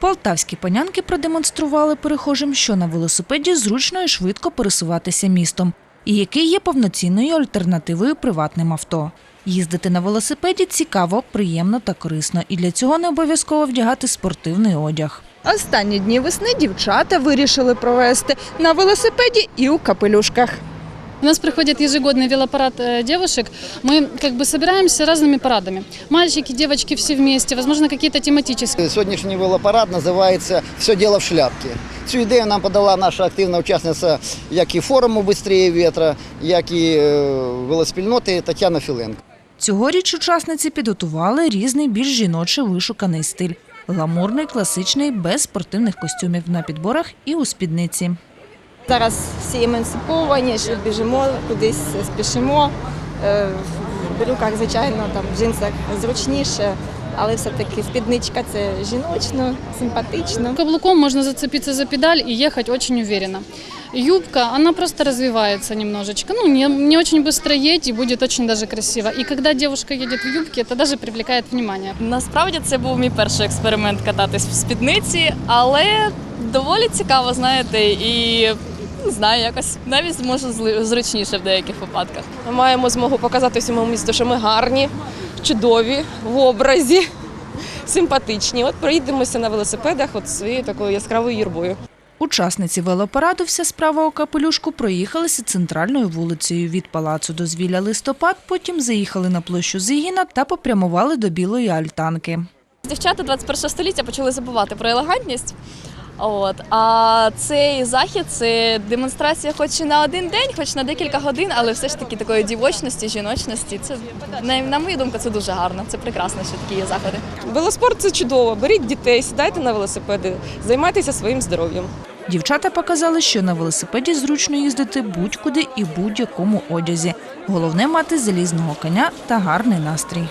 Полтавські панянки продемонстрували перехожим, що на велосипеді зручно і швидко пересуватися містом, і який є повноцінною альтернативою приватним авто. Їздити на велосипеді цікаво, приємно та корисно, і для цього не обов'язково вдягати спортивний одяг. Останні дні весни дівчата вирішили провести на велосипеді і у капелюшках. У нас проходит ежегодный велопарад э, девушек. Мы как бы собираемся разными парадами. Мальчики, девочки все вместе, возможно, какие-то тематические. Сьогоднішній велопарад називається Все діло в шляпці. Цю ідею нам подала наша активна учасниця як і форуму «Бистріє вітра, як і е, велоспільноти Тетяна Філенко. Цьогоріч учасниці підготували різний більш жіночий вишуканий стиль – гламурний, класичний, без спортивних костюмів на підборах і у спідниці. Зараз всі емансиповані, що біжимо, кудись спішимо. Е, В брюках, звичайно, там в джинсах зручніше, але все-таки спідничка це жіночно, симпатично. Каблуком можно зацепиться за педаль и ехать очень уверенно. Юбка, она просто развивается немножечко. Ну, не, не очень быстро едет и будет очень даже красиво. И когда девушка едет в юбке, это даже привлекает внимание. Насправді це був мій перший експеримент кататись в спідниці, але доволі цікаво, знаєте, і не знаю, якось навіть зможу зручніше в деяких випадках. Ми маємо змогу показати всьому місту, що ми гарні, чудові, в образі, симпатичні. От проїдемося на велосипедах от своєю такою яскравою юрбою. Учасниці велопараду «Вся справа у капелюшку» проїхалися центральною вулицею від палацу дозвілля листопад, потім заїхали на площу Зигіна та попрямували до Білої Альтанки. Дівчата 21 століття почали забувати про елегантність. От а цей захід це демонстрація, хоч і на один день, хоч на декілька годин, але все ж таки такої дівочності, жіночності. Це на, на мою думку, це дуже гарно. Це прекрасно, що такі є заходи. Велоспорт це чудово. Беріть дітей, сідайте на велосипеди, займайтеся своїм здоров'ям. Дівчата показали, що на велосипеді зручно їздити будь-куди і в будь-якому одязі. Головне мати залізного коня та гарний настрій.